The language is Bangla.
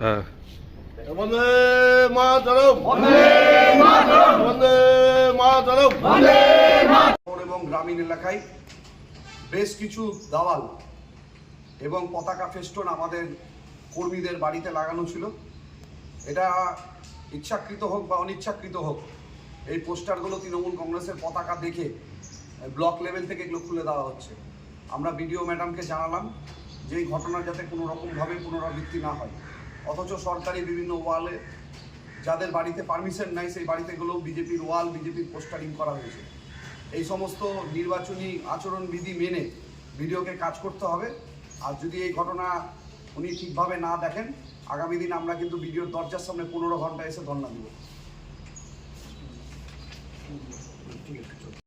হ্যাঁ। এবং গ্রামীণ এলাকায় বেশ কিছু দাওয়াল এবং পতাকা ফেস্টন আমাদের কর্মীদের বাড়িতে লাগানো ছিল। এটা ইচ্ছাকৃত হোক বা অনিচ্ছাকৃত হোক এই পোস্টারগুলো তৃণমূল কংগ্রেসের পতাকা দেখে ব্লক লেভেল থেকে এগুলো খুলে দেওয়া হচ্ছে। আমরা বিডিও ম্যাডামকে জানালাম যে এই ঘটনা যাতে কোনো রকমভাবে পুনরাবৃত্তি না হয়। অথচ সরকারি বিভিন্ন ওয়ালে যাদের বাড়িতে পারমিশন নাই, সেই বাড়িতেগুলো বিজেপির ওয়াল, বিজেপির পোস্টারিং করা হয়েছে। এই সমস্ত নির্বাচনী আচরণবিধি মেনে ভিডিওকে কাজ করতে হবে। আর যদি এই ঘটনা উনি ঠিকভাবে না দেখেন, আগামী দিন আমরা কিন্তু ভিডিওর দরজার সামনে পনেরো ঘণ্টা এসে ধর্ণা দিব।